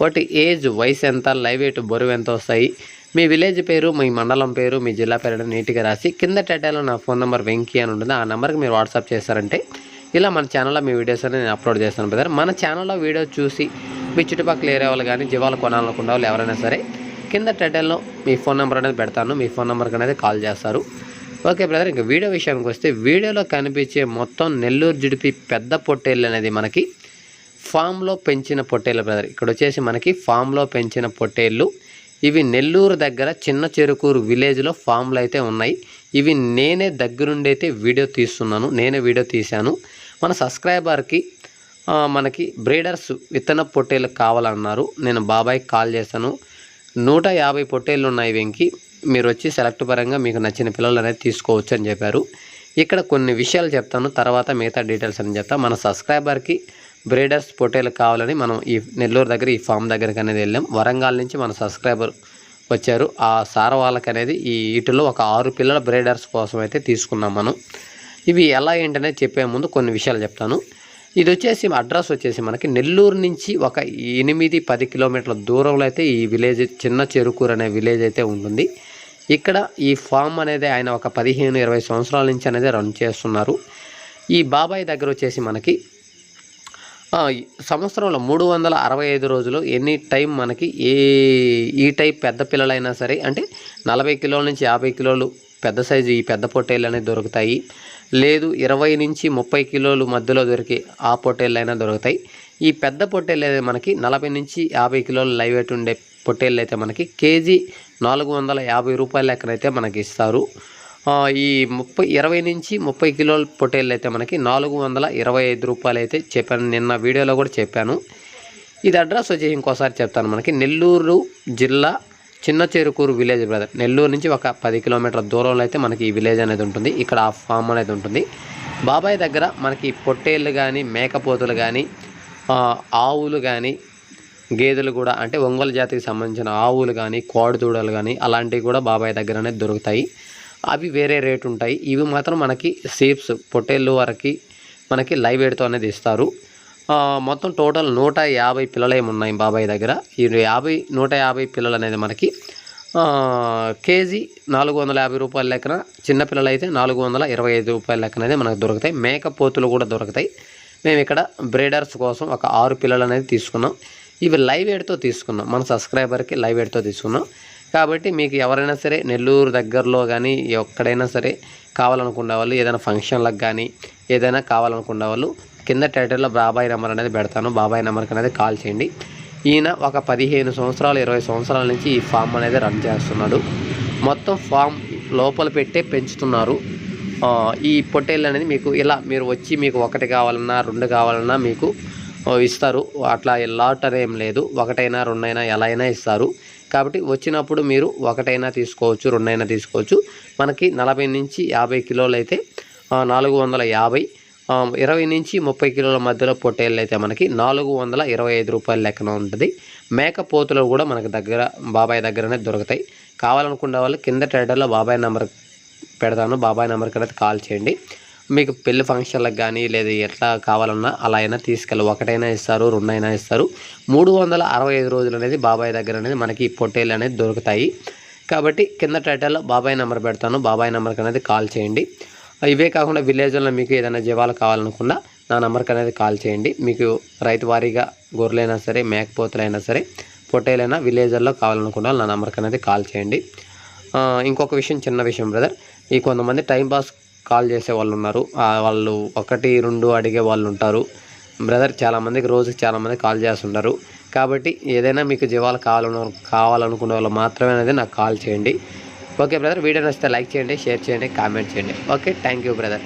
వాటి ఏజ్ వయసు ఎంత లైవ్ వెయిట్ బరువు ఎంత వస్తాయి మీ విలేజ్ పేరు మీ మండలం పేరు మీ జిల్లా పేరు నీట్గా రాసి కింద టైటిల్లో నా ఫోన్ నెంబర్ వెంకీ అని ఉంటుంది. ఆ నెంబర్కి మీరు వాట్సాప్ చేశారంటే ఇలా మన ఛానల్లో మీ వీడియోస్ అనేది నేను అప్లోడ్ చేస్తాను బ్రదర్. మన ఛానల్లో వీడియో చూసి మీ చుట్టుపక్కల ఏరియా వాళ్ళు కానీ జీవాలు కొనాలనుకున్న వాళ్ళు ఎవరైనా సరే కింద టైటిల్లో మీ ఫోన్ నెంబర్ అనేది పెడతాను. మీ ఫోన్ నెంబర్కి అనేది కాల్ చేస్తారు. ఓకే బ్రదర్ ఇంకా వీడియో విషయానికి వస్తే వీడియోలో కనిపించే మొత్తం నెల్లూరు జిడిపి పెద్ద పొట్టేళ్ళు అనేది మనకి ఫామ్లో పెంచిన పొట్టేళ్ళ బ్రదర్. ఇక్కడ వచ్చేసి మనకి ఫామ్లో పెంచిన పొట్టేళ్ళు. ఇవి నెల్లూరు దగ్గర చిన్న చెరుకూరు విలేజ్లో ఫామ్లు అయితే ఉన్నాయి. ఇవి నేనే దగ్గరుండి అయితే వీడియో తీస్తున్నాను. నేనే వీడియో తీశాను. మన సబ్స్క్రైబర్కి మనకి బ్రీడర్స్ విత్తన పొట్టేలు కావాలన్నారు. నేను బాబాయ్కి కాల్ చేశాను. నూట యాభై పొట్టేళ్ళు ఉన్నాయి వెంకి. మీరు వచ్చి సెలెక్ట్ పరంగా మీకు నచ్చిన పిల్లలు అనేది తీసుకోవచ్చు అని చెప్పారు. ఇక్కడ కొన్ని విషయాలు చెప్తాను. తర్వాత మిగతా డీటెయిల్స్ అని చెప్తాను మన సబ్స్క్రైబర్కి బ్రీడర్స్ పొటేలు కావాలని మనం ఈ నెల్లూరు దగ్గర ఈ ఫామ్ దగ్గరికి అనేది వెళ్ళాం. వరంగల్ నుంచి మన సబ్స్క్రైబర్ వచ్చారు. ఆ సార్ వాళ్ళకి అనేది ఈ వీటిలో ఒక ఆరు పిల్లల బ్రీడర్స్ కోసం అయితే తీసుకున్నాం మనం. ఇవి ఎలా ఏంటనేది చెప్పే ముందు కొన్ని విషయాలు చెప్తాను. ఇది వచ్చేసి అడ్రస్ వచ్చేసి మనకి నెల్లూరు నుంచి ఒక ఎనిమిది పది కిలోమీటర్ల దూరంలో అయితే ఈ విలేజ్ చిన్న చెరుకూరు అనే విలేజ్ అయితే ఉంటుంది. ఇక్కడ ఈ ఫామ్ అనేది ఆయన ఒక పదిహేను ఇరవై సంవత్సరాల నుంచి అనేది రన్ చేస్తున్నారు. ఈ బాబాయ్ దగ్గర వచ్చేసి మనకి సంవత్సరంలో మూడు వందల అరవై ఐదు రోజులు ఎనీ టైం మనకి ఏ ఈ టైప్ పెద్ద పిల్లలైనా సరే అంటే నలభై కిలోల నుంచి యాభై కిలోలు పెద్ద సైజు ఈ పెద్ద పొట్టేళ్ళు అనేవి దొరుకుతాయి. లేదు ఇరవై నుంచి ముప్పై కిలోలు మధ్యలో దొరికే ఆ పొట్టేళ్ళు అయినా దొరుకుతాయి. ఈ పెద్ద పొట్టేళ్ళు అయితే మనకి నలభై నుంచి యాభై కిలోలు లైవ్ ఉండే పొట్టేళ్ళు అయితే మనకి కేజీ నాలుగు వందల యాభై రూపాయల లెక్కనైతే మనకి ఇస్తారు. ఈ ముప్పై ఇరవై నుంచి ముప్పై కిలోల పొటేళ్ళు అయితే మనకి నాలుగు వందల ఇరవై ఐదు రూపాయలు అయితే చెప్పాను. నిన్న వీడియోలో కూడా చెప్పాను. ఇది అడ్రస్ వచ్చేసి ఇంకోసారి చెప్తాను మనకి. నెల్లూరు జిల్లా చిన్న చెరుకూరు విలేజ్ బ్రదర్. నెల్లూరు నుంచి ఒక పది కిలోమీటర్ల దూరంలో అయితే మనకి ఈ విలేజ్ అనేది ఉంటుంది. ఇక్కడ ఆ ఫామ్ అనేది ఉంటుంది. బాబాయ్ దగ్గర మనకి పొట్టేళ్ళు కానీ మేకపోతులు కానీ ఆవులు కానీ గేదెలు కూడా అంటే ఒంగోలు జాతికి సంబంధించిన ఆవులు కానీ కోడిదూడలు కానీ అలాంటివి కూడా బాబాయ్ దగ్గర అనేది దొరుకుతాయి. అవి వేరే రేట్ ఉంటాయి. ఇవి మాత్రం మనకి సేప్స్ పొట్టేళ్ళు వరకు మనకి లైవ్ వెయిట్తో అనేది ఇస్తారు. మొత్తం టోటల్ నూట యాభై పిల్లలు ఉన్నాయి బాబాయ్ దగ్గర. ఈ యాభై నూట యాభై పిల్లలు అనేది మనకి కేజీ నాలుగు వందల యాభై రూపాయల లెక్కన చిన్నపిల్లలు అయితే నాలుగు వందల ఇరవై ఐదు రూపాయల లెక్కన అనేది మనకు దొరుకుతాయి. మేకపోతులు కూడా దొరుకుతాయి. మేము ఇక్కడ బ్రీడర్స్ కోసం ఒక ఆరు పిల్లలు అనేది తీసుకున్నాం. ఇవి లైవ్ ఎయిడ్తో తీసుకున్నాం. మన సబ్స్క్రైబర్కి లైవ్ ఎయిడ్తో తీసుకున్నాం. కాబట్టి మీకు ఎవరైనా సరే నెల్లూరు దగ్గరలో కానీ ఎక్కడైనా సరే కావాలనుకునే వాళ్ళు ఏదైనా ఫంక్షన్లకు కానీ ఏదైనా కావాలనుకునే వాళ్ళు కింద టైటిల్లో బాబాయ్ నెంబర్ అనేది పెడతాను. బాబాయ్ నెంబర్కి అనేది కాల్ చేయండి. ఈయన ఒక పదిహేను సంవత్సరాలు ఇరవై సంవత్సరాల నుంచి ఈ ఫామ్ అనేది రన్ చేస్తున్నాడు. మొత్తం ఫామ్ లోపల పెట్టే పెంచుతున్నారు. ఈ పొట్టేళ్ళు అనేది మీకు ఇలా మీరు వచ్చి మీకు ఒకటి కావాలన్నా రెండు కావాలన్నా మీకు ఇస్తారు. అట్లా లాట్ అనేం లేదు. ఒకటైనా రెండైనా ఎలా అయినా ఇస్తారు. కాబట్టి వచ్చినప్పుడు మీరు ఒకటైనా తీసుకోవచ్చు రెండైనా తీసుకోవచ్చు. మనకి నలభై నుంచి యాభై కిలోలు అయితే నాలుగు వందల యాభై ఇరవై నుంచి ముప్పై కిలోల మధ్యలో పొట్టేళ్ళు అయితే మనకి నాలుగు వందల ఇరవై ఐదు రూపాయల లెక్కన ఉంటుంది. మేకపోతులు కూడా మనకి దగ్గర బాబాయ్ దగ్గరనే దొరుకుతాయి. కావాలనుకున్న వాళ్ళు కింద ట్రేడర్లో బాబాయ్ నెంబర్ పెడతాను. బాబాయ్ నెంబర్కి అయితే కాల్ చేయండి. మీకు పెళ్ళి ఫంక్షన్లకు కానీ లేదా ఎట్లా కావాలన్నా అలా అయినా తీసుకెళ్ళి ఒకటైనా ఇస్తారు రెండైనా ఇస్తారు. మూడు వందల అరవై ఐదు రోజులు అనేది బాబాయ్ దగ్గర అనేది మనకి పొట్టేలు పొట్టేళ్ళు అనేది దొరుకుతాయి. కాబట్టి కింద టైటిల్లో బాబాయ్ నెంబర్ పెడతాను. బాబాయ్ నెంబర్కి అనేది కాల్ చేయండి. ఇవే కాకుండా విలేజ్లో మీకు ఏదైనా జీవాలు కావాలనుకున్నా నా నెంబర్కి అనేది కాల్ చేయండి. మీకు రైతు వారీగా గొర్రెలైనా సరే మేకపోతులైనా సరే పొట్టేలైనా విలేజర్లో కావాలనుకున్నా నా నెంబర్కి అనేది కాల్ చేయండి. ఇంకొక విషయం చిన్న విషయం బ్రదర్. ఈ కొంతమంది టైం పాస్ కాల్ చేసే వాళ్ళు ఉన్నారు. వాళ్ళు ఒకటి రెండు అడిగే వాళ్ళు ఉంటారు. బ్రదర్ చాలామందికి రోజుకి చాలామంది కాల్ చేస్తుంటారు. కాబట్టి ఏదైనా మీకు జీవాలు కావాలను కావాలనుకునే వాళ్ళు మాత్రమే అనేది నాకు కాల్ చేయండి. ఓకే బ్రదర్ వీడియో నచ్చితే లైక్ చేయండి షేర్ చేయండి కామెంట్ చేయండి. Okay thank you brother.